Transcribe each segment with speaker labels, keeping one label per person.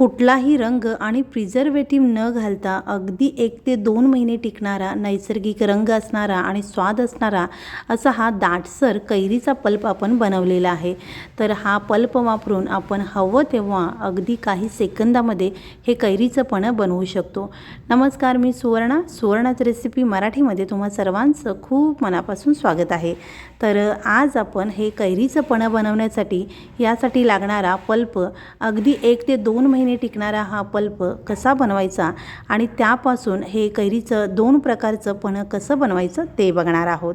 Speaker 1: कुठलाही रंग आणि प्रिझर्वेटिव्ह न घालता अगदी एक ते दोन महिने टिकणारा नैसर्गिक रंग असणारा आणि स्वाद असणारा असा हा दाटसर कैरीचा पल्प आपण बनवलेला आहे. तर हा पल्प वापरून आपण हवं तेव्हा अगदी काही सेकंदामध्ये हे कैरीचं पण बनवू शकतो. नमस्कार मी सुवर्णा. सुवर्णाच रेसिपी मराठीमध्ये तुम्हा सर्वांचं खूप मनापासून स्वागत आहे. तर आज आपण हे कैरीचं पण बनवण्यासाठी यासाठी लागणारा पल्प अगदी एक ते दोन महिने टिकणारा हा पल्प कसा बनवायचा आणि त्यापासून हे कैरीचं दोन प्रकारचं पणं कसं बनवायचं ते बघणार आहोत.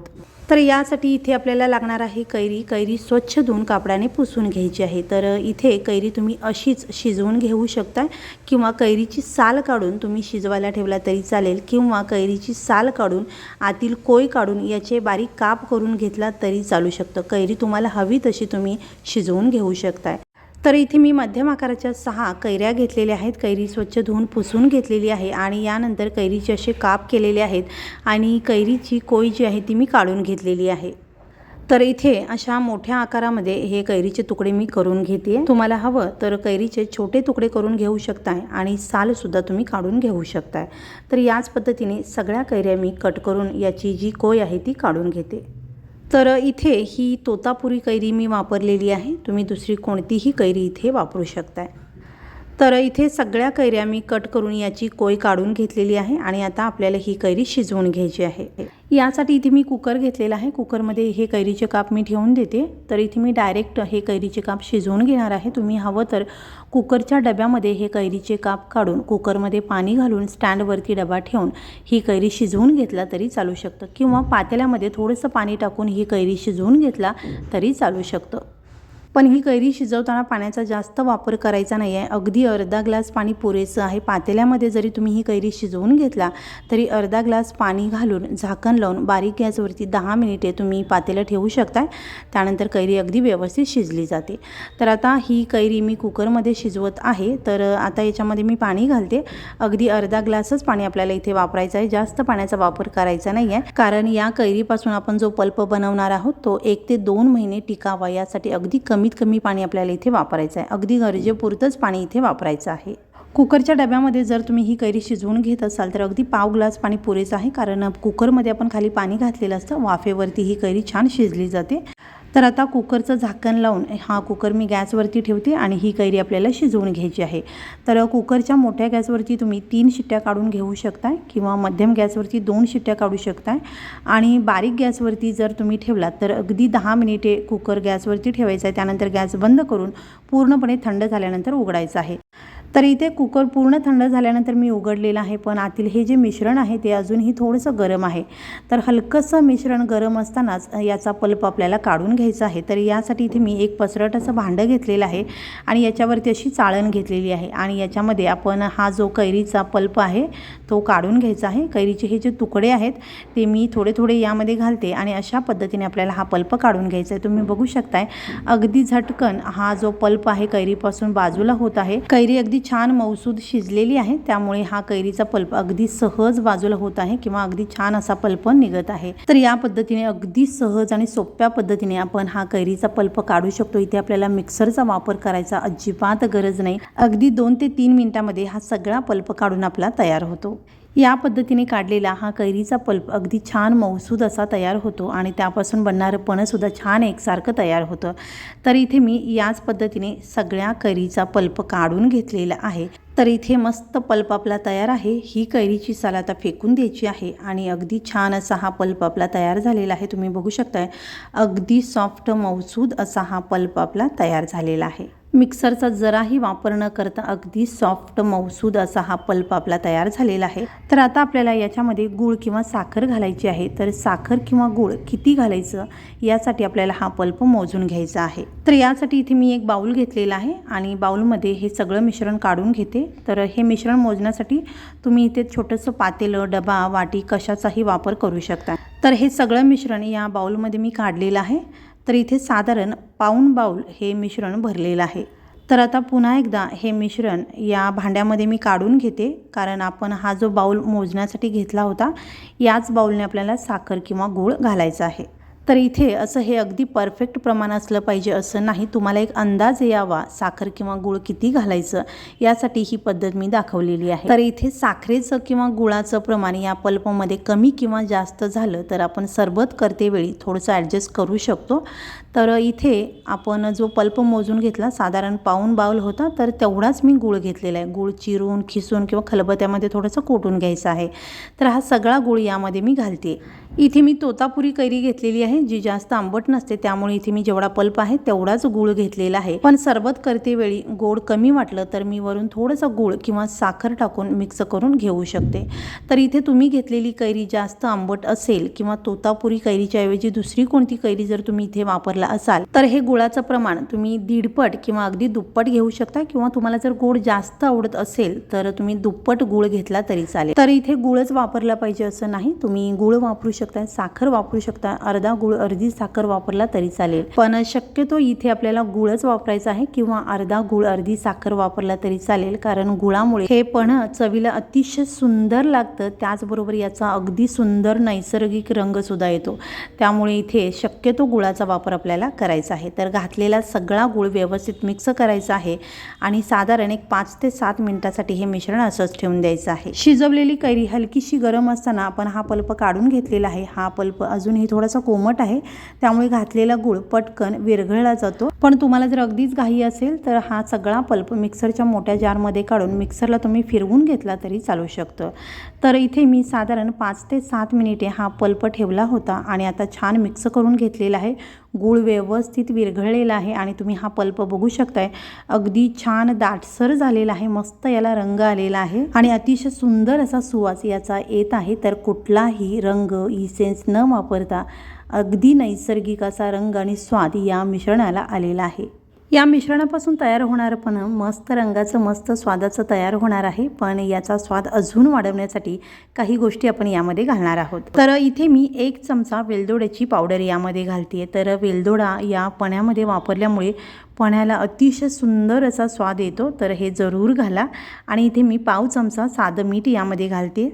Speaker 1: तर यासाठी इथे आपल्याला लागणार आहे कैरी. कैरी स्वच्छ धुवून कापडाने पुसून घ्यायची आहे. तर इथे कैरी तुम्ही अशीच शिजवून घेऊ शकता किंवा कैरीची साल काढून तुम्ही शिजवायला ठेवला तरी चालेल किंवा कैरीची साल काढून आतील कोय काढून याचे बारीक काप करून घेतला तरी चालू शकतं. कैरी तुम्हाला हवी तशी तुम्ही शिजवून घेऊ शकताय. तर इथे मी मध्यम आकाराच्या सहा कैऱ्या घेतलेल्या आहेत. कैरी स्वच्छ धुवून पुसून घेतलेली आहे आणि यानंतर कैरीचे असे काप केलेले आहेत आणि कैरीची कोय जी आहे ती मी काढून घेतलेली आहे. तर इथे अशा मोठ्या आकारामध्ये हे कैरीचे तुकडे मी करून घेते तुम्हाला हवं तर कैरीचे छोटे तुकडे करून घेऊ शकताय आणि सालसुद्धा तुम्ही काढून घेऊ शकताय. तर याच पद्धतीने सगळ्या कैऱ्या मी कट करून याची जी कोय आहे ती काढून घेते. तर इथे ही तोतापुरी कैरी मी वापरलेली आहे. तुम्ही दुसरी कोणतीही कैरी इथे वापरू शकताय. तर इथे सगळ्या कैऱ्या मी कट करून याची कोय काढून घेतलेली आहे आणि आता आपल्याला ही कैरी शिजवून घ्यायची आहे. यासाठी इथे मी कुकर घेतलेला आहे. कुकरमध्ये हे कैरीचे काप मी ठेवून देते. तर इथे मी डायरेक्ट हे कैरीचे काप शिजवून घेणार आहे. तुम्ही हवं तर कुकरच्या डब्यामध्ये हे कैरीचे काप काढून कुकरमध्ये पाणी घालून स्टँडवरती डबा ठेवून ही कैरी शिजवून घेतला तरी चालू शकतं. किंवा पातेल्यामध्ये थोडंसं पाणी टाकून ही कैरी शिजवून घेतला तरी चालू शकतं. पण ही कैरी शिजवताना पाण्याचा जास्त वापर करायचा नाही आहे अगदी अर्धा ग्लास पाणी पुरेसं आहे. पातेल्यामध्ये जरी तुम्ही ही कैरी शिजवून घेतला तरी अर्धा ग्लास पाणी घालून झाकण लावून बारीक गॅसवरती दहा मिनिटे तुम्ही पातेलं ठेवू शकताय. त्यानंतर कैरी अगदी व्यवस्थित शिजली जाते. तर आता ही कैरी मी कुकरमध्ये शिजवत आहे. तर आता याच्यामध्ये मी पाणी घालते. अगदी अर्धा ग्लासच पाणी आपल्याला इथे वापरायचं आहे. जास्त पाण्याचा वापर करायचा नाही आहे कारण या कैरीपासून आपण जो पल्प बनवणार आहोत तो एक ते दोन महिने टिकावा. यासाठी अगदी कमी कमीत कमी पाणी आपल्याला इथे वापरायचं आहे. अगदी गरजेपुरतंच पाणी इथे वापरायचं आहे. कुकरच्या डब्यामध्ये जर तुम्ही ही कैरी शिजवून घेत असाल तर अगदी पाव ग्लास पाणी पुरेसं आहे. कारण कुकरमध्ये आपण खाली पाणी घातलेलं असतं. वाफेवरती ही कैरी छान शिजली जाते. तर आता कुकरचं झाकण लावून हा कुकर मी गॅसवरती ठेवते आणि ही कैरी आपल्याला शिजवून घ्यायची आहे. तर कुकरच्या मोठ्या गॅसवरती तुम्ही तीन शिट्ट्या काढून घेऊ शकताय किंवा मध्यम गॅसवरती दोन शिट्ट्या काढू शकताय. आणि बारीक गॅसवरती जर तुम्ही ठेवलात तर अगदी दहा मिनिटे कुकर गॅसवरती ठेवायचं आहे. त्यानंतर गॅस बंद करून पूर्णपणे थंड झाल्यानंतर उघडायचं आहे. तर इथे कुकर पूर्ण थंड झाल्यानंतर मी उघडलेलं आहे पण आतील हे जे मिश्रण आहे ते अजूनही थोडंसं गरम आहे. तर हलकंसं मिश्रण गरम असतानाच याचा पल्प आपल्याला काढून घ्यायचा आहे. तर यासाठी इथे मी एक पसरट असं भांडं घेतलेलं आहे आणि याच्यावरती अशी चाळण घेतलेली आहे आणि याच्यामध्ये आपण हा जो कैरीचा पल्प आहे तो काढून घ्यायचा आहे. कैरीचे हे जे तुकडे आहेत ते मी थोडे थोडे यामध्ये घालते आणि अशा पद्धतीने आपल्याला हा पल्प काढून घ्यायचा आहे. तुम्ही बघू शकताय अगदी झटकन हा जो पल्प आहे कैरीपासून बाजूला होत आहे. कैरी अगदी छान मौसूद शिजलेली आहे. त्यामुळे हा कैरीचा पल्प अगदी सहज बाजूला होत आहे किंवा अगदी छान असा पल्प निघत आहे. तर या पद्धतीने अगदी सहज आणि सोप्या पद्धतीने आपण हा कैरीचा पल्प काढू शकतो. इथे आपल्याला मिक्सरचा वापर करायचा अजिबात गरज नाही. अगदी दोन ते तीन मिनिटामध्ये हा सगळा पल्प काढून आपला तयार होतो. या पद्धतीने काढलेला हा कैरीचा पल्प अगदी छान मौसूद असा तयार होतो आणि त्यापासून बनणारं पणसुद्धा छान एकसारखं तयार होतं. तर इथे मी याच पद्धतीने सगळ्या कैरीचा पल्प काढून घेतलेला आहे. तर इथे मस्त पल्प आपला तयार आहे. ही कैरीची साल आता फेकून द्यायची आहे आणि अगदी छान असा हा पल्प आपला तयार झालेला आहे. तुम्ही बघू शकताय अगदी सॉफ्ट मौसूद असा हा पल्प आपला तयार झालेला आहे. मिक्सरचा जराही वापर न करता अगदी सॉफ्ट मौसूद असा हा पल्प आपला तयार झालेला आहे. तर आता आपल्याला याच्यामध्ये गूळ किंवा साखर घालायची आहे. तर साखर किंवा गूळ किती घालायचं यासाठी आपल्याला हा पल्प मोजून घ्यायचा आहे. तर यासाठी इथे मी एक बाऊल घेतलेला आहे आणि बाऊलमध्ये हे सगळं मिश्रण काढून घेते. तर हे मिश्रण मोजण्यासाठी तुम्ही इथे छोटंसं पातेलं डबा वाटी कशाचाही वापर करू शकता. तर हे सगळं मिश्रण या बाऊलमध्ये मी काढलेलं आहे. तर इथे साधारण पाऊण बाऊल हे मिश्रण भरलेलं आहे. तर आता पुन्हा एकदा हे मिश्रण या भांड्यामध्ये मी काढून घेते कारण आपण हा जो बाऊल मोजण्यासाठी घेतला होता याच बाऊलने आपल्याला साखर किंवा गूळ घालायचा आहे. तर इथे असं हे अगदी परफेक्ट प्रमाण असलं पाहिजे असं नाही. तुम्हाला एक अंदाज यावा साखर किंवा गुळ किती घालायचं यासाठी ही पद्धत मी दाखवलेली आहे. तर इथे साखरेचं किंवा गुळाचं प्रमाण या पल्पमध्ये कमी किंवा जास्त झालं तर आपण सरबत करतेवेळी थोडंसं ॲडजस्ट करू शकतो. तर इथे आपण जो पल्प मोजून घेतला साधारण पाऊन बाऊल होता तर तेवढाच मी गुळ घेतलेला आहे. गुळ चिरून खिसून किंवा खलबत्यामध्ये थोडंसं कोटून घ्यायचं आहे. तर हा सगळा गुळ यामध्ये मी घालते. इथे मी तोतापुरी कैरी घेतलेली आहे. जी जास्त आंबट नसते त्यामुळे इथे मी जेवढा पल्प आहे तेवढाच गुळ घेतलेला आहे. पण सरबत करते वेळी गोड कमी वाटलं तर मी वरून थोडंसं गुळ किंवा साखर टाकून मिक्स करून घेऊ शकते. तर इथे तुम्ही घेतलेली कैरी जास्त आंबट असेल किंवा तोतापुरी कैरीच्या ऐवजी दुसरी कोणती कैरी जर तुम्ही इथे वापरला असाल तर हे गुळाचं प्रमाण तुम्ही दीडपट किंवा अगदी दुप्पट घेऊ शकता किंवा तुम्हाला जर गोड जास्त आवडत असेल तर तुम्ही दुप्पट गुळ घेतला तरी चालेल. तर इथे गुळच वापरला पाहिजे असं नाही. तुम्ही गुळ वापरू शकता साखर वापरू शकता अर्धा गुळ अर्धी साखर वापरला तरी चालेल. पण शक्यतो इथे आपल्याला गुळच वापरायचा आहे किंवा अर्धा गुळ अर्धी साखर वापरला तरी चालेल. कारण गुळामुळे हे पण चवीला अतिशय सुंदर लागतं. त्याचबरोबर याचा अगदी सुंदर नैसर्गिक रंग सुद्धा येतो. त्यामुळे इथे शक्यतो गुळाचा वापर आपल्याला करायचा आहे. तर घातलेला सगळा गुळ व्यवस्थित मिक्स करायचा आहे आणि साधारण एक पाच ते सात मिनिटासाठी हे मिश्रण असंच ठेवून द्यायचं आहे. शिजवलेली कैरी हलकीशी गरम असताना आपण हा पल्प काढून घेतलेला आहे. हा पल्प अजूनही थोडासा कोमट आहे. त्यामुळे घातलेला गूळ पटकन विरघळला जातो. पण तुम्हाला जर अगदीच घाई असेल तर हा सगळा पल्प मिक्सरच्या मोठ्या जारमध्ये काढून मिक्सरला तुम्ही फिरवून घेतला तरी चालू शकतं. तर इथे मी साधारण पाच ते सात मिनिटे हा पल्प ठेवला होता आणि आता छान मिक्स करून घेतलेला आहे. गूळ व्यवस्थित विरघळलेला आहे आणि तुम्ही हा पल्प बघू शकताय. अगदी छान दाटसर झालेला आहे मस्त याला रंग आलेला आहे आणि अतिशय सुंदर असा सुवास याचा येत आहे. तर कुठलाही रंग इसेन्स न वापरता अगदी नैसर्गिक असा रंग आणि स्वाद या मिश्रणाला आलेला आहे. या मिश्रणापासून तयार होणारं पण मस्त रंगाचं मस्त स्वादाचं तयार होणार आहे. पण याचा स्वाद अजून वाढवण्यासाठी काही गोष्टी आपण यामध्ये घालणार आहोत. तर इथे मी एक चमचा वेलदोड्याची पावडर यामध्ये घालते तर वेलदोडा या पण्यामध्ये वापरल्यामुळे पण्याला अतिशय सुंदर असा स्वाद येतो. तर हे जरूर घाला. आणि इथे मी पाव चमचा साधं मीठ यामध्ये घालते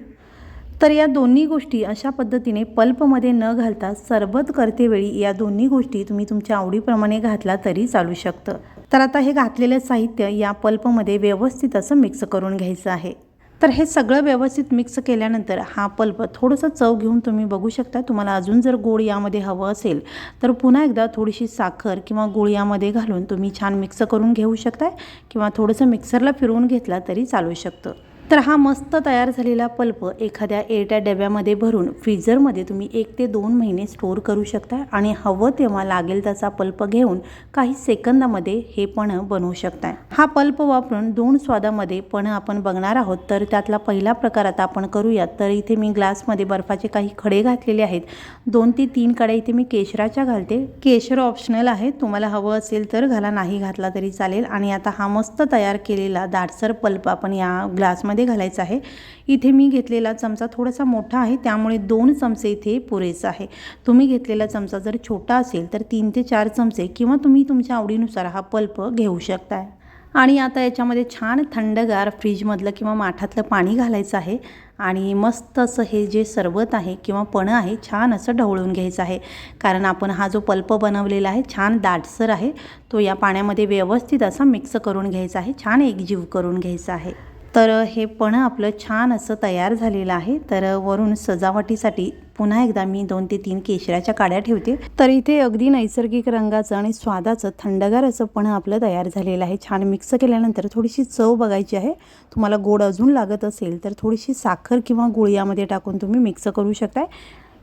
Speaker 1: तर या दोन्ही गोष्टी अशा पद्धतीने पल्पमध्ये न घालता सरबत करतेवेळी या दोन्ही गोष्टी तुम्ही तुमच्या आवडीप्रमाणे घातला तरी चालू शकतं. तर आता हे घातलेलं साहित्य या पल्पमध्ये व्यवस्थित असं मिक्स करून घ्यायचं आहे. तर हे सगळं व्यवस्थित मिक्स केल्यानंतर हा पल्प थोडंसं चव घेऊन तुम्ही बघू शकता. तुम्हाला अजून जर गोड यामध्ये हवं असेल तर पुन्हा एकदा थोडीशी साखर किंवा गुळ यामध्ये घालून तुम्ही छान मिक्स करून घेऊ शकताय किंवा थोडंसं मिक्सरला फिरवून घेतला तरी चालू शकतं. तर हा मस्त तयार झालेला पल्प एखाद्या एरट्या डब्यामध्ये भरून फ्रीजरमध्ये तुम्ही एक ते दोन महिने स्टोअर करू शकता आणि हवं तेव्हा लागेल त्याचा पल्प घेऊन काही सेकंदामध्ये हे पण बनवू शकताय हा पल्प वापरून दोन स्वादामध्ये पण आपण बघणार आहोत. तर त्यातला पहिला प्रकार आता आपण करूयात. तर इथे मी ग्लासमध्ये बर्फाचे काही खडे घातलेले आहेत. दोन ते तीन कड्या इथे मी केशराच्या घालते. केशर ऑप्शनल आहे. तुम्हाला हवं असेल तर घाला. नाही घातला तरी चालेल. आणि आता हा मस्त तयार केलेला दाटसर पल्प आपण या ग्लासमध्ये मध्ये घालायचं आहे. इथे मी घेतलेला चमचा थोडासा मोठा आहे त्यामुळे दोन चमचे इथे पुरेसा आहे. तुम्ही घेतलेला चमचा जर छोटा असेल तर तीन ते चार चमचे किंवा तुम्ही तुमच्या आवडीनुसार हा पल्प घेऊ शकताय. आणि आता याच्यामध्ये छान थंडगार फ्रीजमधलं किंवा माठातलं पाणी घालायचं आहे. आणि मस्त असं हे जे सरबत आहे किंवा पणं आहे छान असं ढवळून घ्यायचं आहे. कारण आपण हा जो पल्प बनवलेला आहे छान दाटसर आहे. तो या पाण्यामध्ये व्यवस्थित असा मिक्स करून घ्यायचा आहे छान एकजीव करून घ्यायचा आहे. तर हे पण आपलं छान असं तयार झालेलं आहे. तर वरून सजावटीसाठी पुन्हा एकदा मी दोन ते तीन केशराच्या काड्या ठेवते. तर इथे अगदी नैसर्गिक रंगाचं आणि स्वादाचं थंडगार असं पण आपलं तयार झालेलं आहे. छान मिक्स केल्यानंतर थोडीशी चव बघायची आहे. तुम्हाला गोड अजून लागत असेल तर थोडीशी साखर किंवा गुळियामध्ये टाकून तुम्ही मिक्स करू शकताय.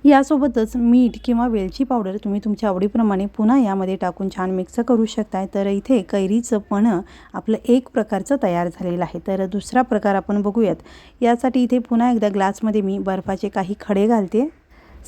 Speaker 1: यासोबतच मीठ किंवा वेलची पावडर तुम्ही तुमच्या आवडीप्रमाणे पुन्हा यामध्ये टाकून छान मिक्स करू शकताय. तर इथे कैरीचं पणं आपलं एक प्रकारचं तयार झालेलं आहे. तर दुसरा प्रकार आपण बघूयात. यासाठी इथे पुन्हा एकदा ग्लासमध्ये मी बर्फाचे काही खडे घालते.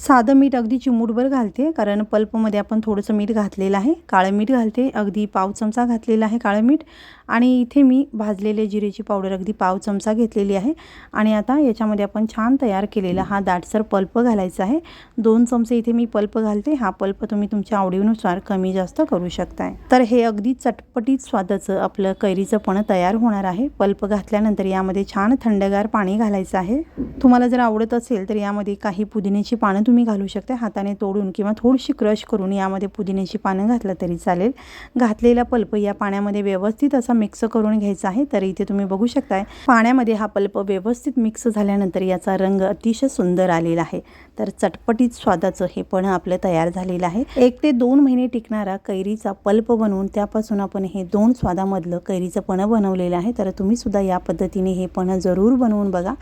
Speaker 1: साधं मीठ अगदी चिमूटभर घालते कारण पल्पमध्ये आपण थोडंसं मीठ घातलेलं आहे. काळं मीठ घालते अगदी पाव चमचा घातलेला आहे काळं मीठ. आणि इथे मी भाजलेले जिरेची पावडर अगदी पाव चमचा घेतलेली आहे. आणि आता याच्यामध्ये आपण छान तयार केलेला हा दाटसर पल्प घालायचा आहे. दोन चमचे इथे मी पल्प घालते. हा पल्प तुम्ही तुमच्या आवडीनुसार कमी जास्त करू शकताय. तर हे अगदी चटपटीत स्वादाचं आपलं कैरीचं पण तयार होणार आहे. पल्प घातल्यानंतर यामध्ये छान थंडगार पाणी घालायचं आहे. तुम्हाला जर आवडत असेल तर यामध्ये काही पुदिन्याची पानं तुम्ही घालू शकता. हाताने तोडून किंवा थोडीशी क्रश करून यामध्ये पुदिन्याची पानं घातलं तरी चालेल. घातलेला पल्प या पाण्यामध्ये व्यवस्थित असा मिक्स करून घ्यायचा आहे तर इथे तुम्ही बघू शकताय पाण्यामध्ये हा पल्प व्यवस्थित मिक्स झाल्यानंतर याचा रंग अतिशय सुंदर आलेला आहे. तर चटपटीत स्वादाचं हे पण आपलं तयार झालेलं आहे. एक ते दोन महिने टिकणारा कैरीचा पल्प बनवून त्यापासून आपण हे दोन स्वादामधलं कैरीचं पणं बनवलेलं आहे. तर तुम्ही सुद्धा या पद्धतीने हे पणं जरूर बनवून बघा.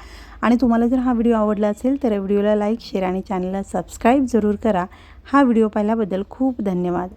Speaker 1: आणि तुम्हाला जर हा व्हिडिओ आवडला असेल तर व्हिडिओला लाईक शेअर आणि चॅनलला सबस्क्राईब जरूर करा. हा व्हिडिओ पाहिल्याबद्दल खूप धन्यवाद.